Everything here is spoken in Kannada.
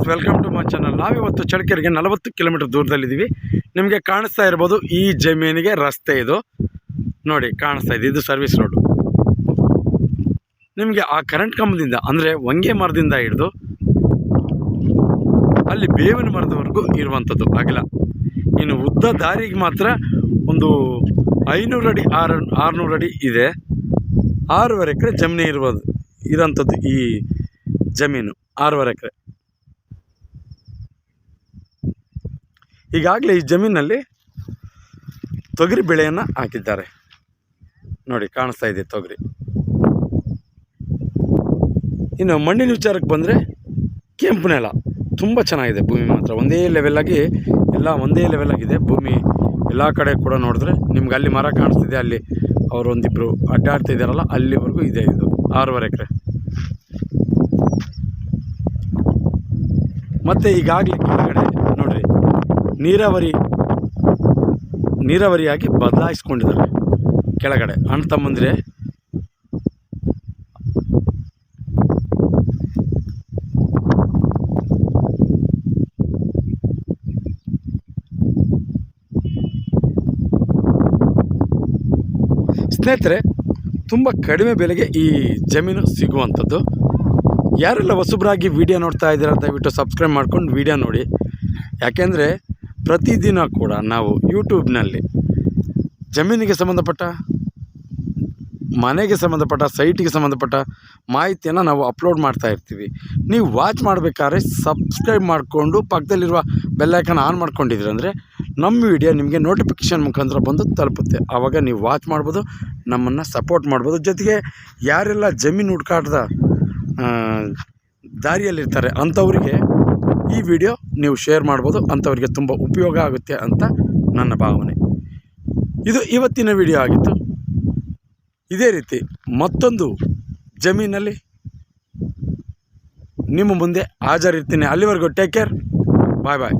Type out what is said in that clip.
Friends welcome to my channel ನಾವಿವತ್ತು ಚಳಕೆರೆಗೆ ನಲವತ್ತು ಕಿಲೋಮೀಟರ್ ದೂರದಲ್ಲಿದ್ದೀವಿ. ನಿಮಗೆ ಕಾಣಿಸ್ತಾ ಇರ್ಬೋದು ಈ ಜಮೀನಿಗೆ ರಸ್ತೆ ಇದು. ನೋಡಿ, ಕಾಣಿಸ್ತಾ ಇದೆ. ಇದು ಸರ್ವಿಸ್ ರೋಡು ನಿಮಗೆ ಆ ಕರೆಂಟ್ ಕಂಬದಿಂದ, ಅಂದರೆ ಹೊಂಗೆ ಮರದಿಂದ ಹಿಡಿದು ಅಲ್ಲಿ ಬೇವಿನ ಮರದವರೆಗೂ ಇರುವಂಥದ್ದು. ಅಗಲ ಇನ್ನು ಉದ್ದ ದಾರಿಗೆ ಮಾತ್ರ ಒಂದು ಐನೂರು ಅಡಿ, ಆರು, ಆರುನೂರು ಅಡಿ ಇದೆ. ಆರೂವರೆ ಎಕರೆ ಜಮೀನು ಇರ್ಬೋದು, ಇರೋಂಥದ್ದು ಈ ಜಮೀನು. ಆರೂವರೆ ಎಕರೆ. ಈಗಾಗಲೇ ಈ ಜಮೀನಲ್ಲಿ ತೊಗರಿ ಬೆಳೆಯನ್ನು ಹಾಕಿದ್ದಾರೆ. ನೋಡಿ, ಕಾಣಿಸ್ತಾ ಇದೆ ತೊಗರಿ. ಇನ್ನು ಮಣ್ಣಿನ ವಿಚಾರಕ್ಕೆ ಬಂದರೆ ಕೆಂಪು ನೆಲ. ತುಂಬ ಚೆನ್ನಾಗಿದೆ ಭೂಮಿ ಮಾತ್ರ. ಒಂದೇ ಲೆವೆಲ್ಲಾಗಿ ಎಲ್ಲ ಒಂದೇ ಲೆವೆಲಾಗಿದೆ ಭೂಮಿ ಎಲ್ಲ ಕಡೆ ಕೂಡ ನೋಡಿದ್ರೆ ನಿಮ್ಗೆ ಅಲ್ಲಿ ಮರ ಕಾಣಿಸ್ತಿದೆ, ಅಲ್ಲಿ ಅವರು ಒಂದಿಬ್ಬರು ಅಡ್ಡಾಡ್ತಾ ಇದ್ದಾರಲ್ಲ, ಅಲ್ಲಿವರೆಗೂ ಇದೆ ಇದು. ಆರೂವರೆ ಎಕರೆ. ಮತ್ತು ಈಗಾಗಲೇ ನೀರಾವರಿ, ನೀರಾವರಿಯಾಗಿ ಬದಲಾಯಿಸ್ಕೊಂಡಿದ್ದಾರೆ ಕೆಳಗಡೆ. ಅಣ್ಣ ತಮ್ಮಂದ್ರೆ, ಸ್ನೇಹಿತರೆ, ತುಂಬ ಕಡಿಮೆ ಬೆಲೆಗೆ ಈ ಜಮೀನು ಸಿಗುವಂಥದ್ದು. ಯಾರೆಲ್ಲ ಹೊಸಬ್ರಾಗಿ ವೀಡಿಯೋ ನೋಡ್ತಾ ಇದ್ದೀರಾ, ದಯವಿಟ್ಟು ಸಬ್ಸ್ಕ್ರೈಬ್ ಮಾಡ್ಕೊಂಡು ವೀಡಿಯೋ ನೋಡಿ. ಯಾಕೆಂದರೆ ಪ್ರತಿದಿನ ಕೂಡ ನಾವು ಯೂಟ್ಯೂಬ್ನಲ್ಲಿ ಜಮೀನಿಗೆ ಸಂಬಂಧಪಟ್ಟ, ಮನೆಗೆ ಸಂಬಂಧಪಟ್ಟ ಸೈಟಿಗೆ ಸಂಬಂಧಪಟ್ಟ ಮಾಹಿತಿಯನ್ನು ನಾವು ಅಪ್ಲೋಡ್ ಮಾಡ್ತಾ ಇರ್ತೀವಿ. ನೀವು ವಾಚ್ ಮಾಡಬೇಕಾದ್ರೆ ಸಬ್ಸ್ಕ್ರೈಬ್ ಮಾಡಿಕೊಂಡು ಪಕ್ಕದಲ್ಲಿರುವ ಬೆಲ್ಲೈಕನ್ ಆನ್ ಮಾಡ್ಕೊಂಡಿದ್ದೀರಿ ಅಂದರೆ ನಮ್ಮ ವಿಡಿಯೋ ನಿಮಗೆ ನೋಟಿಫಿಕೇಷನ್ ಮುಖಾಂತರ ಬಂದು ತಲುಪುತ್ತೆ. ಆವಾಗ ನೀವು ವಾಚ್ ಮಾಡ್ಬೋದು, ನಮ್ಮನ್ನು ಸಪೋರ್ಟ್ ಮಾಡ್ಬೋದು. ಜೊತೆಗೆ ಯಾರೆಲ್ಲ ಜಮೀನು ಹುಡುಕಾಟದ ದಾರಿಯಲ್ಲಿರ್ತಾರೆ ಅಂಥವರಿಗೆ ಈ ವಿಡಿಯೋ ನೀವು ಶೇರ್ ಮಾಡ್ಬೋದು, ಅಂಥವ್ರಿಗೆ ತುಂಬ ಉಪಯೋಗ ಆಗುತ್ತೆ ಅಂತ ನನ್ನ ಭಾವನೆ. ಇದು ಇವತ್ತಿನ ವಿಡಿಯೋ ಆಗಿತ್ತು. ಇದೇ ರೀತಿ ಮತ್ತೊಂದು ಜಮೀನಲ್ಲಿ ನಿಮ್ಮ ಮುಂದೆ ಹಾಜರಿರ್ತೀನಿ. ಅಲ್ಲಿವರೆಗೂ ಟೇಕ್ ಕೇರ್ ಬಾಯ್ ಬಾಯ್